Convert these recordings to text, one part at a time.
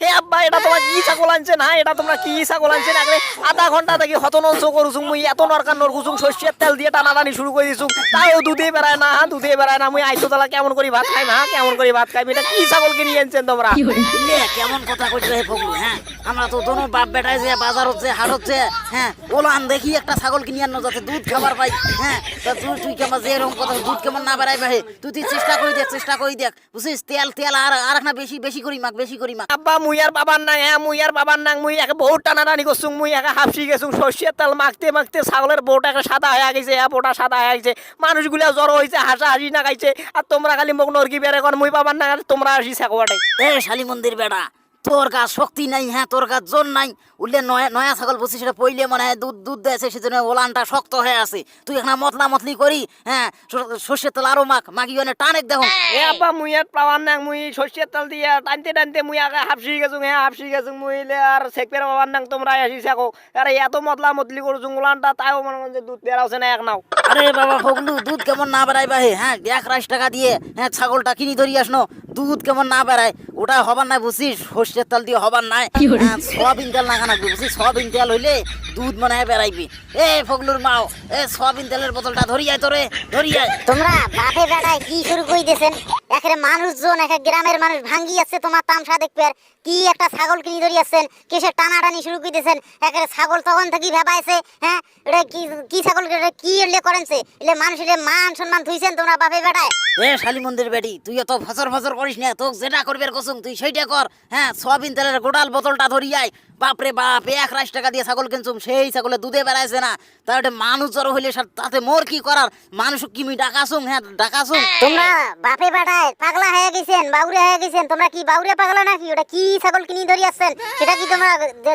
হে আব্বা এটা তোমার কি ছাগল আনছে না? এটা তোমরা কি ছাগল আনছে না? আধা ঘণ্টা থেকে হত নঞ্চ করুছুম মুই এত নরকার নরকুছুম শস্যের তেল দিয়ে টানাটানি শুরু করে দিছুম তাও দুধে বেড়ায় না হ্যাঁ দুধে বেড়ায় না মুই আইতো তালা কেমন করে ভাত খাই না কেমন করে ভাত খাই এটা কি ছাগল কিনে আনছেন তোমরা? কেমন কথা কইছে হে ফগলু হ্যাঁ? আমরা তো দোনো বাপ বেটায় যে বাজার হচ্ছে হাট হচ্ছে হ্যাঁ? ওলান দেখি একটা ছাগল কিনে আনো যাতে দুধ খাবার পাই হ্যাঁ? তা তুই তুই কেমন যে এরকম কথা দুধ কেমন না বেড়াই বাহে? তুই তুই চেষ্টা করে দেখ চেষ্টা করে দেখ বুঝছিস তেল তেল আর আর না বেশি বেশি করি মাখ বেশি করি মাখ। আব্বা মুই আর বাবার নাং হ্যাঁ মুই আর বাবার নাং মুই একে বহুত টানাটানি করছুম মুই একে হাফসি গেছুম শস্যের তাল মাখতে মাখতে ছাগলের বোট একে সাদা হয়ে গেছে হ্যাঁ বোটা সাদা হয়ে গেছে। মানুষগুলা জ্বর হয়েছে হাসা হাসি না গাইছে আর তোমরা খালি মুখ নরকি বেড়ে কর, মুই বাবার নাং তোমরা হাসি ছাগলটাই এ শালি মন্দির বেড়া তোর কাজ শক্তি নাই হ্যাঁ তোর কাজ জোর নাই। উঠলে নয়া নয়া ছাগল বসে সেটা পইলে মনে হয় দুধ দুধ দেয় সেজন্য ওলানটা শক্ত হয়ে আছে। তুই এখানে মতলা মতলি করি হ্যাঁ সর্ষের তেল আরও মাখ, মাখি অনেক টানেক দেখো। এ আব্বা, মুই আর পাওয়ার নাং মুই সর্ষের তেল দিয়ে টানতে টানতে মুই আগে হাফসি গেছুম হ্যাঁ হাফসি গেছুম মুই লে আর শেখপের বাবার নাং তোমরা আসি থাকো আর, এত মতলা মতলি করছুম উলানটা তাও মনে করেন যে দুধ বেড়াচ্ছে না, এক নাও। আরে বাবা ফগলু দুধ কেমন না বেড়ায় বাহে? হ্যাঁ এক রাশ টাকা দিয়ে হ্যাঁ ছাগলটা কিনি ধরি আসনো। দুধ কেমন না বেড়ায়? ওটা হবার নাই বুঝছিস? সর্ষের তাল দিয়ে হবার নাই। হ্যাঁ, সয়াবিন তেল না কানা বুঝছিস? সয়াবিন তেল হইলে দুধ মনে হয় বেড়াইবি। এ ফগলুর মাও এ সয়াবিন তেলের বোতলটা ধরি আয় তোরে ধরি আয়। তোমরা বাপে বেড়ায় কি শুরু করে দিয়েছেন একের মানুষজন এক এক গ্রামের মানুষ ভাঙ্গি আছে তোমার তামসা দেখবে আর কি একটা ছাগল কিনে ধরিয়াছেন কিসের টানাটানি শুরু করে দিয়েছেন একের ছাগল তখন থেকে ভেবাইছে হ্যাঁ? এটা কি কি ছাগল এটা কি এলে করেনছে এলে মানুষ এলে মান সম্মান থুইছেন তোমরা বাপে বেড়ায় এ শালি মন্দির বেটি তুই এত ফসর ফসর করিস না তোকে যেটা করবে কসুম তুই সেইটা কর হ্যাঁ? সয়াবিন তেলের গোটাল বোতলটা ধরি আয়। বাপরে বাপ এক রাশ টাকা দিয়ে ছাগল কিনছুম সেই ছাগলে দুধে বেড়াইছে না তাহলে মানুষ জড়ো হইলে তাতে মোর কি করার? মানুষ কি আমি ডাকাছুম হ্যাঁ ডাকাছুম তোমরা বাপে বেড়ায় পাগলা হয়ে গেছেন বাউরে হয়ে গেছেন তোমরা কি বাউরে পাগলা নাকি? ওটা কি ছাগল কিনে ধরিয়াছেন সেটা কি তোমরা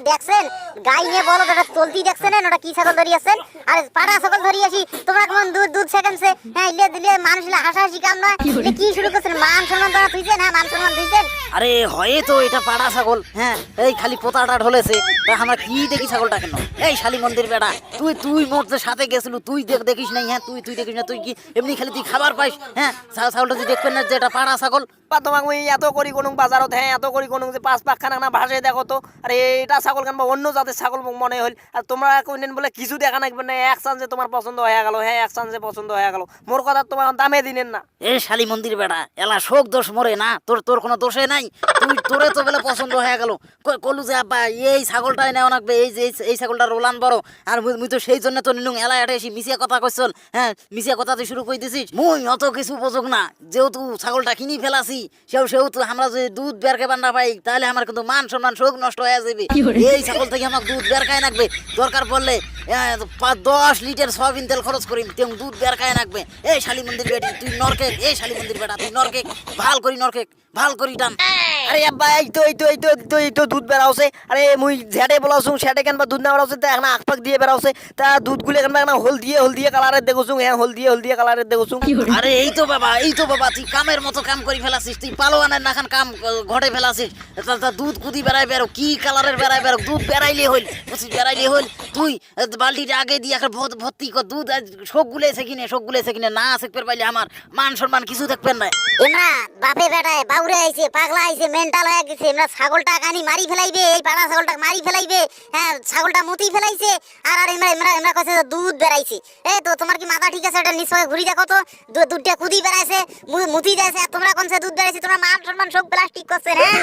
দেখছেন? গাই নিয়ে বলো ওটা চলতি দেখছেন ওটা কি ছাগল ধরিয়াছেন আর পাড়া ছাগল ধরিয়াছি তোমরা কেমন দুধ দুধ সেকেন্ডছে হ্যাঁ ইলে দিলে মানুষ ইলে হাসাহাসি কাম নয়। কি শুরু করছেন? মান সম্মান তোমরা থুইছেন হ্যাঁ মান সম্মান থুইছেন আরে হয় তো এটা পাড়া ছাগল। হ্যাঁ এই খালি পোতাটা ঢলেছে। তা আমরা কি দেখি ছাগলটা কেন এই শালি মন্দির বেড়া তুই তুই মোর যে সাথে গেছিলু তুই দেখ দেখিস নাই হ্যাঁ? তুই তুই দেখিস না তুই কি এমনি খালি তুই খাবার পাইস হ্যাঁ? ছাগলটা তুই দেখবেন না যে এটা পাড়া ছাগল। বা তোমাকে মুই এত করি কোনো বাজারত হ্যাঁ এত করি কোনো যে পাঁচ পাক খানা না ভাসে দেখো তো। আর এইটা ছাগল কেন বা অন্য জাতের ছাগল মনে হল আর তোমরা কইনেন বলে কিছু দেখা নাকবে না এক চান্সে তোমার পছন্দ হয়ে গেল হ্যাঁ এক চান্সে পছন্দ হয়ে গেল। মোর কথা তোমার দামে দিনেন না। এ শালি মন্দির বেড়া এলা শোক দোষ মরে না তোর তোর কোনো দোষে নাই। তুই তোরে তো বলে পছন্দ হয়ে গেল। কলু যে আব্বা এই ছাগলটাই নেওয়া লাগবে এই যে এই- এই ছাগলটা রোলান বড়। আর মুই তো সেই জন্য তো নিলুম এলা এটা এসে মিশিয়া কথা কইছল হ্যাঁ? মিশিয়া কথা তুই শুরু করে দিছিস? মুই অত কিছু উপযোগ না। যেহেতু ছাগলটা কিনি ফেলাছি সেও সেহেতু আমরা যদি দুধ বের খাবার না পাই তাহলে আমার কিন্তু মান সম্মান শোক নষ্ট হয়ে যাবে। এই ছাগল থেকে আমার দুধ বের খায় রাখবে দরকার পড়লে পাঁচ দশ লিটার সয়াবিন তেল খরচ করিম তেম দুধ বের খায় রাখবে এই শালি মন্দির বেটি তুই নরকে এই শালি মন্দির বেটা তুই নরকে ভালো করি নরকে। ভালো করি টান আরে আব্বা এই তো এই তো এই তো এই তো এই তো দুধ বেড়াওছে আরে মুই ঝেড়ে বলাছুং সেটে কেন বা দুধ না বেড়াওছে তা এখন আকপাক দিয়ে বেড়াওছে তা দুধগুলো কেন এখন হল দিয়ে হল দিয়ে কালারের দেখুছুং হ্যাঁ হল দিয়ে হল দিয়ে কালারের দেখুছুং আরে এই তো বাবা এই তো বাবা তুই কামের মতো কাম করে ফেলাছিস তুই পালোয়ানের নাখান কাম ঘটে ফেলাছিস তা তা দুধ কুদি বেড়াই বেরো কি কালারের বেড়াই বেরো দুধ বেড়াইলে হইল বুঝছিস বেড়াইলে হইল তুই বালতিটা আগে দিয়ে এখন ভত- ভর্তি কর দুধ শোক গুলেছে কিনে শোক গুলেছে কিনে না শিখতে পাইলে আমার মান সম্মান কিছু দেখবেন না এমরা বাপে বেটায় উড়ে আইছে, পাগলা আইছে মেন্টাল হয়ে গেছে। আমরা ছাগলটা কানি মারি ফেলাইবে, এই পাড়া ছাগলটা মারি ফেলাইবে হ্যাঁ ছাগলটা মুতি ফেলাইছে, আর আর আমরা আমরা আমরা কাছে দুধ বেড়াইছি। এ, তো তোমার কি মাথা ঠিক আছে? এটা নিশ্চয় ঘুরি দেখো তো। দুধটা কুদি বেড়াইছে মুতি যাইছে, আর তোমরা কোন দুধ বেড়াইছে? তোমরা মান সম্মান সব প্লাস্টিক করছে হ্যাঁ?